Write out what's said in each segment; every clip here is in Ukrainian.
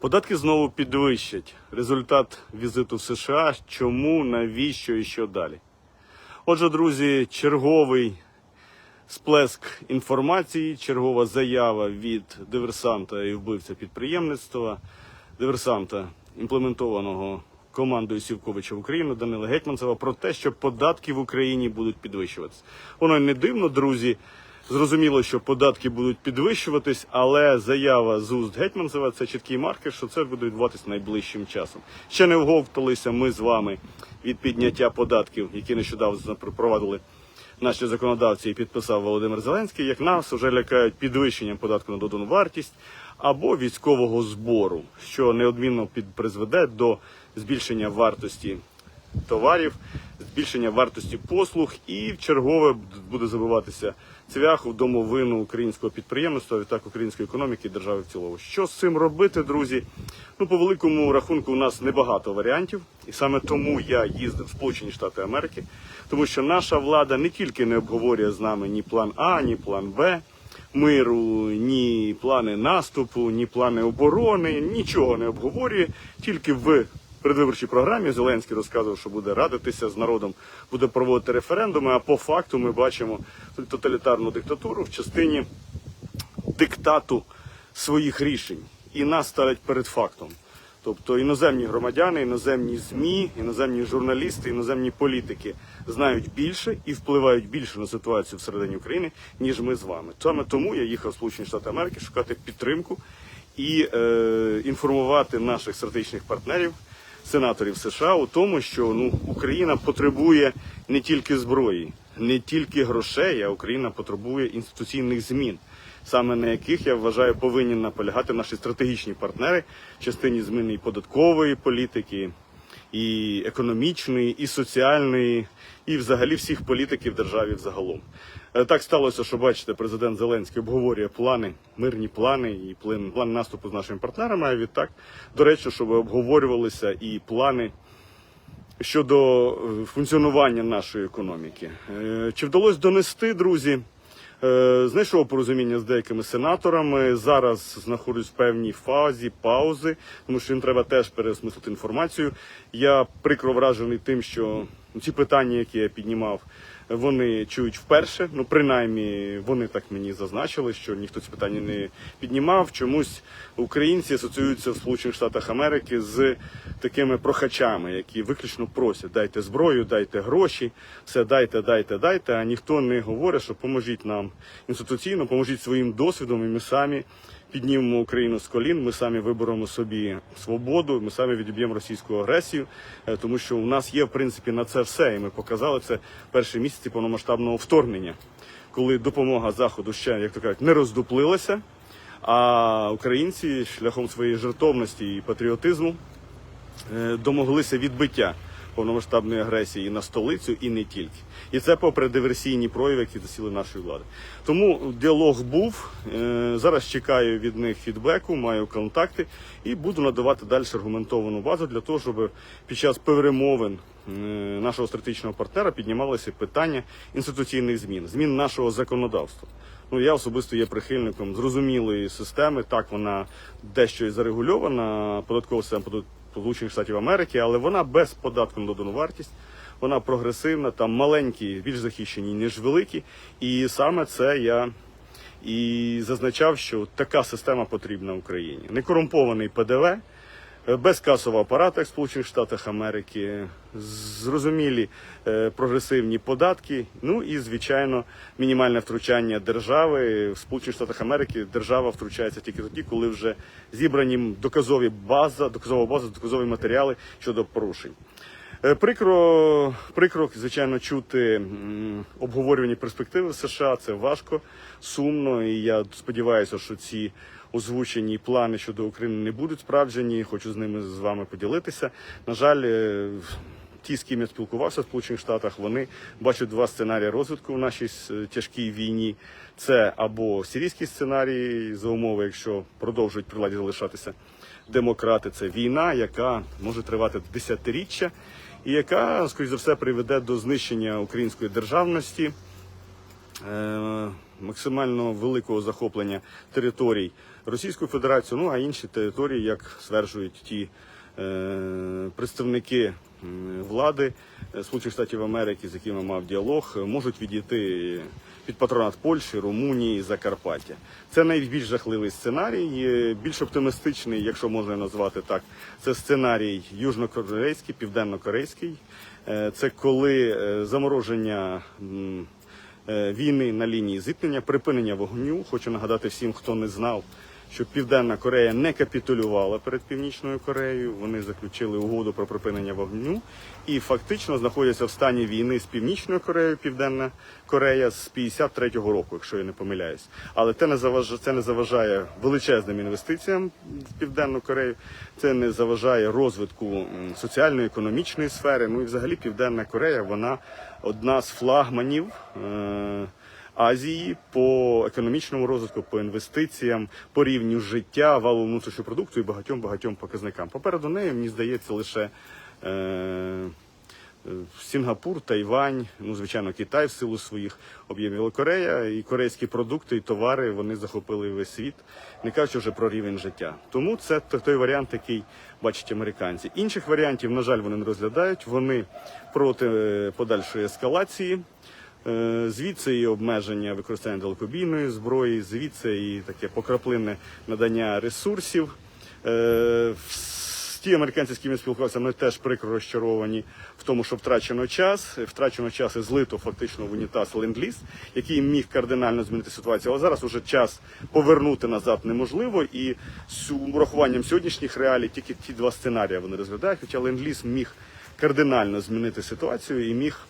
Податки знову підвищать. Результат візиту в США. Чому, навіщо і що далі? Отже, друзі, черговий сплеск інформації, чергова заява від диверсанта і вбивця підприємництва, диверсанта, імплементованого командою Сівковича в Україну Данила Гетьманцева про те, що податки в Україні будуть підвищуватися. Воно не дивно, друзі. Зрозуміло, що податки будуть підвищуватись, але заява з уст Гетьманцева це чіткий маркер, що це буде відбуватись найближчим часом. Ще не вговталися ми з вами від підняття податків, які нещодавно запровадили наші законодавці і підписав Володимир Зеленський, як нас вже лякають підвищенням податку на додану вартість або військового збору, що неодмінно призведе до збільшення вартості товарів, збільшення вартості послуг і в чергове буде забиватися цвях в домовину українського підприємництва, а відтак української економіки і держави в цілому. Що з цим робити, друзі? Ну, по великому рахунку, у нас небагато варіантів, і саме тому я їздив в Сполучені Штати Америки, тому що наша влада не тільки не обговорює з нами ні план А, ні план Б миру, ні плани наступу, ні плани оборони, нічого не обговорює, тільки в передвиборчій програмі Зеленський розказував, що буде радитися з народом, буде проводити референдуми. А по факту ми бачимо тоталітарну диктатуру в частині диктату своїх рішень. І нас ставлять перед фактом. Тобто іноземні громадяни, іноземні ЗМІ, іноземні журналісти, іноземні політики знають більше і впливають більше на ситуацію всередині України, ніж ми з вами. Саме тому я їхав в Сполучені Штати Америки шукати підтримку і е, інформувати наших стратегічних партнерів, сенаторів США у тому, що ну Україна потребує не тільки зброї, не тільки грошей, а Україна потребує інституційних змін, саме на яких я вважаю повинні наполягати наші стратегічні партнери в частині зміни і податкової політики, і економічної, і соціальної, і взагалі всіх політиків державі взагалом. Е, Так сталося, що бачите, президент Зеленський обговорює плани, мирні плани і план, план наступу з нашими партнерами. А відтак, до речі, щоб обговорювалися і плани щодо е, функціонування нашої економіки. Е, Чи вдалося донести, друзі? Е, Знайшов порозуміння з деякими сенаторами. Зараз знаходжусь в певній фазі паузи, тому що їм треба теж переосмислити інформацію. Я прикро вражений тим, що ці питання, які я піднімав, вони чують вперше. Ну, принаймні, вони так мені зазначили, що ніхто ці питання не піднімав. Чомусь українці асоціюються в Сполучених Штатах Америки з такими прохачами, які виключно просять: дайте зброю, дайте гроші, все дайте, дайте, дайте. А ніхто не говорить, що поможіть нам інституційно, поможіть своїм досвідом, і ми самі піднімемо Україну з колін. Ми самі виберемо собі свободу. Ми самі відіб'ємо російську агресію, е, тому що у нас є в принципі на це все, і ми показали це перші місяці повномасштабного вторгнення, коли допомога заходу ще як то кажуть не роздуплилася. А українці шляхом своєї жертовності і патріотизму е, домоглися відбиття повномасштабної агресії на столицю і не тільки. І це попри диверсійні прояви, які засіли нашої влади. Тому діалог був. Е, Зараз чекаю від них фідбеку, маю контакти і буду надавати далі аргументовану базу для того, щоб під час перемовин е, нашого стратегічного партнера піднімалися питання інституційних змін, змін нашого законодавства. Ну, я особисто є прихильником зрозумілої системи. Так, вона дещо і зарегульована, податкова система Сполучених Штатів Америки, але вона без податку на додану вартість. Вона прогресивна, там маленькі, більш захищені, ніж великі. І саме це я і зазначав, що така система потрібна Україні. Некорумпований ПДВ, е, безкасового апарата в Сполучених Штатах Америки, зрозумілі е, прогресивні податки. Ну і звичайно, мінімальне втручання держави в Сполучених Штатах Америки. Держава втручається тільки тоді, коли вже зібрані доказові база, доказова база, доказові матеріали щодо порушень. Е, Прикро, прикро, звичайно, чути обговорювані перспективи США. Це важко, сумно. І я сподіваюся, що ці озвучені плани щодо України не будуть справджені. Хочу з ними з вами поділитися. На жаль, е, ті, з ким я спілкувався в Сполучених Штатах, вони бачать два сценарії розвитку в нашій е, тяжкій війні. Це або сирійський сценарій за умови, якщо продовжують при владі залишатися демократи. Це війна, яка може тривати десятиріччя, і яка, скоріш за все, приведе до знищення української державності е, максимально великого захоплення територій Російської Федерації, ну а інші території, як стверджують ті е, представники влади е, Сполучених Штатів Америки, з якими мав діалог, е, можуть відійти під патронат Польщі, Румунії, Закарпаття. Це найбільш жахливий сценарій. Більш оптимістичний, якщо можна назвати так, це сценарій южнокорейський, південно-корейський. Е, Це коли замороження війни на лінії зіткнення, припинення вогню. Хочу нагадати всім, хто не знав, що Південна Корея не капітулювала перед Північною Кореєю. Вони заключили угоду про припинення вогню і фактично знаходяться в стані війни з Північною Кореєю, Південна Корея з 53-го року, якщо я не помиляюсь. Але це не заважає, це не заважає величезним інвестиціям в Південну Корею. Це не заважає розвитку м, соціальної, економічної сфери. Ну і взагалі Південна Корея вона одна з флагманів. Е- Азії по економічному розвитку, по інвестиціям, по рівню життя, валу внутрішнього продукту і багатьом багатьом показникам. Попереду неї, мені здається, лише е, е, Сінгапур, Тайвань, ну звичайно, Китай в силу своїх об'ємів. Корея і корейські продукти і товари вони захопили весь світ, не кажучи вже про рівень життя. Тому це той варіант, який бачать американці. Інших варіантів, на жаль, вони не розглядають. Вони проти е, подальшої ескалації. Е, Звідси і обмеження використання далекобійної зброї, звідси і таке покраплинне надання ресурсів. Е, Ті американці, з ким я спілкувався, вони теж прикро розчаровані в тому, що втрачено час. Втрачено час і злито фактично в унітаз ленд-ліз, який міг кардинально змінити ситуацію. Але зараз уже час повернути назад неможливо. І з урахуванням сьогоднішніх реалій тільки ті два сценарії вони розглядають. Хоча ленд-ліз міг кардинально змінити ситуацію і міг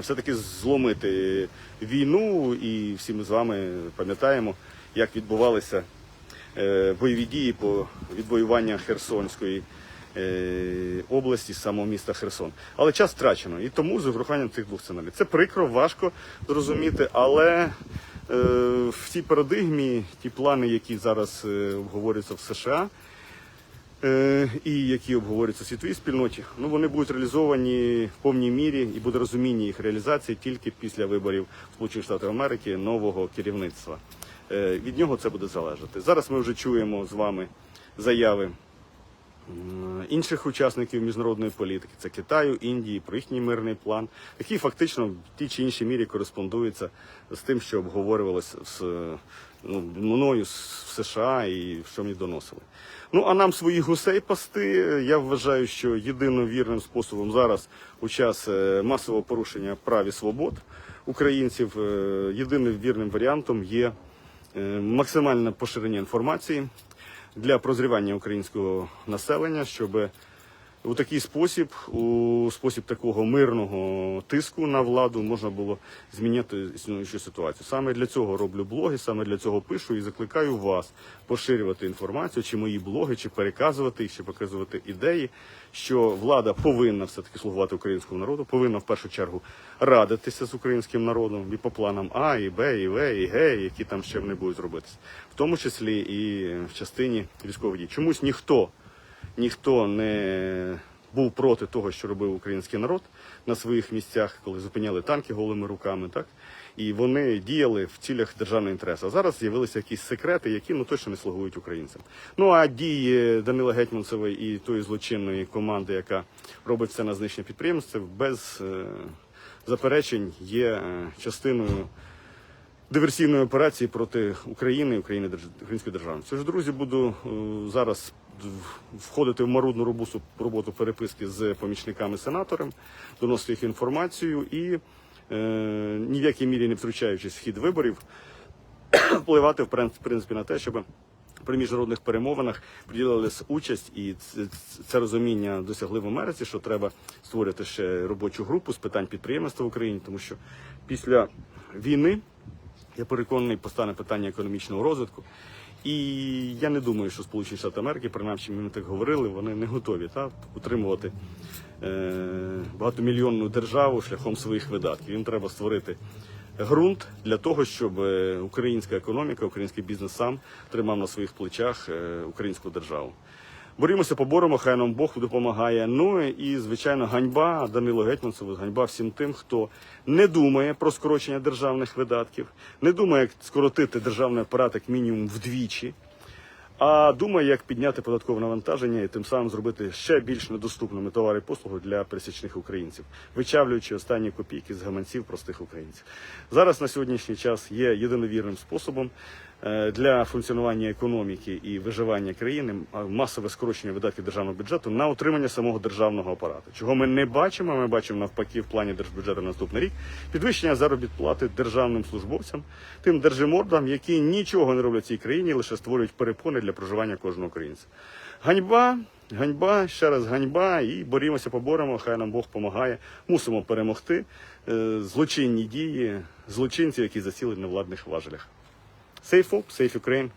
все-таки зломити війну, і всі ми з вами пам'ятаємо, як відбувалися е, бойові дії по відвоюванню Херсонської е, області, самого міста Херсон. Але час втрачено, і тому з врахуванням цих двох сценаріїв. Це прикро, важко зрозуміти, але е, в цій парадигмі ті плани, які зараз е, обговорюються в США, е, і які обговорюються в світовій спільноті, ну вони будуть реалізовані в повній мірі і буде розуміння їх реалізації тільки після виборів Сполучених Штатів Америки нового керівництва. Е, Від нього це буде залежати. Зараз ми вже чуємо з вами заяви інших учасників міжнародної політики, це Китаю, Індії, про їхній мирний план, який фактично в тій чи іншій мірі кореспондується з тим, що обговорювалося з ну, мною в США і що мені доносили. Ну а нам своїх гусей пасти. Я вважаю, що єдино вірним способом зараз у час е, масового порушення прав і свобод українців, е, єдиним вірним варіантом є е, максимальне поширення інформації для прозрівання українського населення, щоб у такий спосіб, у спосіб такого мирного тиску на владу можна було зміняти існуючу ситуацію. Саме для цього роблю блоги, саме для цього пишу і закликаю вас поширювати інформацію, чи мої блоги, чи переказувати їх, чи показувати ідеї, що влада повинна все таки слугувати українському народу, повинна в першу чергу радитися з українським народом і по планам А, і Б, і В, і Г, які там ще вони будуть робитися, в тому числі і в частині військових дій. Чомусь ніхто ніхто не був проти того, що робив український народ на своїх місцях, коли зупиняли танки голими руками, так і вони діяли в цілях державного інтересу. А зараз з'явилися якісь секрети, які ну точно не слугують українцям. Ну а дії Данила Гетьманцевої і тої злочинної команди, яка робить все на знищення підприємств, без е, заперечень є е, частиною диверсійної операції проти України України української державності. Тож, друзі, буду е, зараз входити в марудну роботу, роботу переписки з помічниками сенатором, доносити їх інформацію і е, ні в якій мірі не втручаючись в хід виборів, впливати в принципі на те, щоб при міжнародних перемовинах приділили участь, і це, розуміння досягли в Америці, що треба створити ще робочу групу з питань підприємництва в Україні, тому що після війни я переконаний, постане питання економічного розвитку. І я не думаю, що Сполучені Штати Америки, принаймні ми так говорили, вони не готові та, утримувати е, багатомільйонну державу шляхом своїх видатків. Їм треба створити ґрунт для того, щоб е, українська економіка, український бізнес сам тримав на своїх плечах е, українську державу. Борімося, поборемо, хай нам Бог допомагає. Ну і, звичайно, ганьба Данилу Гетманцеву, ганьба всім тим, хто не думає про скорочення державних видатків, не думає, як скоротити державний апарат як мінімум вдвічі, а думає, як підняти податкове навантаження і тим самим зробити ще більш недоступними товари і послуги для пересічних українців, вичавлюючи останні копійки з гаманців простих українців. Зараз на сьогоднішній час є єдиновірним способом для функціонування економіки і виживання країни масове скорочення видатків державного бюджету на утримання самого державного апарату. Чого ми не бачимо, ми бачимо навпаки в плані держбюджету на наступний рік підвищення заробіт плати державним службовцям, тим держимордам, які нічого не роблять цій країні, лише створюють перепони для проживання кожного українця. Ганьба, ганьба, ще раз ганьба, і борімося, поборемо. Хай нам Бог допомагає. Мусимо перемогти е, злочинні дії злочинців, які засіли на владних важелях. Safe up, safe Ukraine.